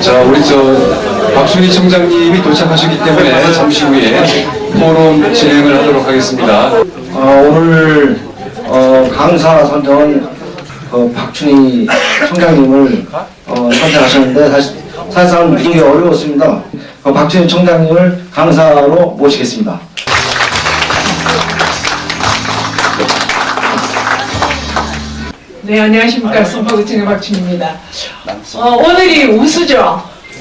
자, 우리 저 박순희 청장님이 도착하셨기 때문에 잠시 후에 포럼 진행을 하도록 하겠습니다. 어, 오늘 어, 강사 선정은 어, 박춘희 청장님을 어, 선택하셨는데 사실, 사실상 되게 어려웠습니다. 어, 박춘희 청장님을 강사로 모시겠습니다. 네, 안녕하십니까. 선포구청의 박춘입니다. 어, 오늘이 우수죠.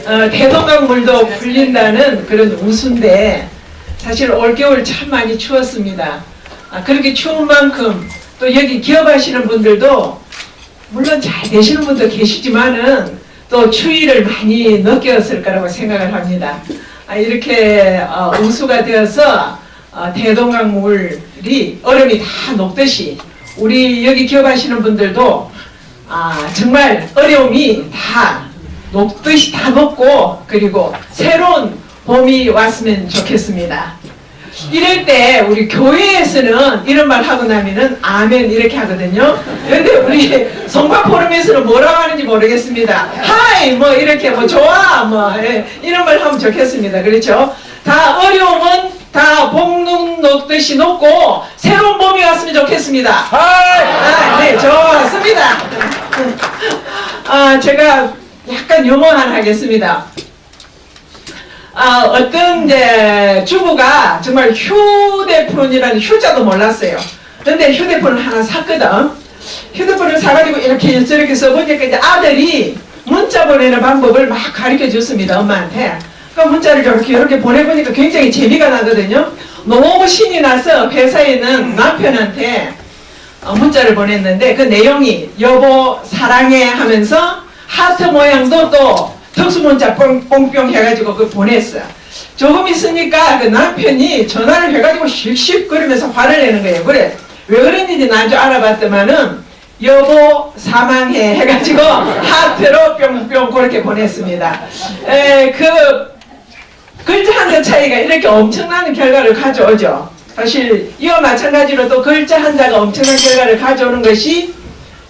어, 대동강 물도 불린다는 그런 우수인데, 사실 올겨울 참 많이 추웠습니다. 아, 그렇게 추운 만큼 또 여기 기업하시는 분들도 물론 잘 되시는 분도 계시지만은 또 추위를 많이 느꼈을 거라고 생각을 합니다. 아, 이렇게 어, 우수가 되어서 어, 대동강 물이 얼음이 다 녹듯이 우리 여기 기업하시는 분들도 아, 정말 어려움이 다 녹듯이 다 녹고 그리고 새로운 봄이 왔으면 좋겠습니다. 이럴 때 우리 교회에서는 이런 말 하고 나면은 아멘 이렇게 하거든요. 근데 우리 성파 포럼에서는 뭐라고 하는지 모르겠습니다. 하이 뭐 이렇게 뭐 좋아 뭐 예, 이런 말 하면 좋겠습니다. 그렇죠? 다 어려움은 다 봄눈 녹듯이 녹고 봄이 왔으면 좋겠습니다. 아, 네, 좋습니다. 아, 제가 약간 유머 하나 하겠습니다. 아, 어떤 이제 주부가 정말 휴대폰이라는 휴자도 몰랐어요. 근데 휴대폰을 하나 샀거든. 휴대폰을 사가지고 이렇게 저렇게 써보니까 이제 아들이 문자 보내는 방법을 막 가르쳐 줬습니다, 엄마한테. 그 문자를 이렇게 이렇게 보내보니까 굉장히 재미가 나거든요. 너무 신이 나서 회사에 있는 남편한테 어, 문자를 보냈는데 그 내용이 여보 사랑해 하면서 하트 모양도 또 특수 문자 뽕뽕뿅 해가지고 그 보냈어. 조금 있으니까 그 남편이 전화를 해가지고 씩씩 거리면서 화를 내는 거예요. 그래 왜 그랬는지 난 줄 알아봤더만은 여보 사망해 해가지고 하트로 뿅뿅 그렇게 보냈습니다. 에, 그 글자 한 자 차이가 이렇게 엄청난 결과를 가져오죠. 사실 이와 마찬가지로 또 글자 한 자가 엄청난 결과를 가져오는 것이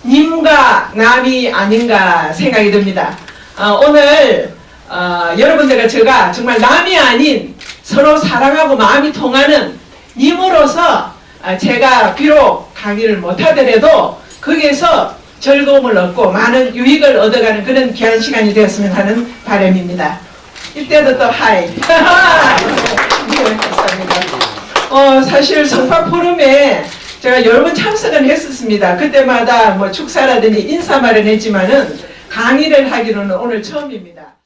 님과 남이 아닌가 생각이 듭니다. 어, 오늘 어, 여러분들과 제가 정말 남이 아닌 서로 사랑하고 마음이 통하는 님으로서 아, 제가 비록 강의를 못하더라도 거기에서 즐거움을 얻고 많은 유익을 얻어가는 그런 귀한 시간이 되었으면 하는 바람입니다. 이때도 또 하이. 네, 감사합니다. 어, 사실 성파 포럼에 제가 여러 번 참석은 했었습니다. 그때마다 뭐 축사라든지 인사말은 했지만은 강의를 하기로는 오늘 처음입니다.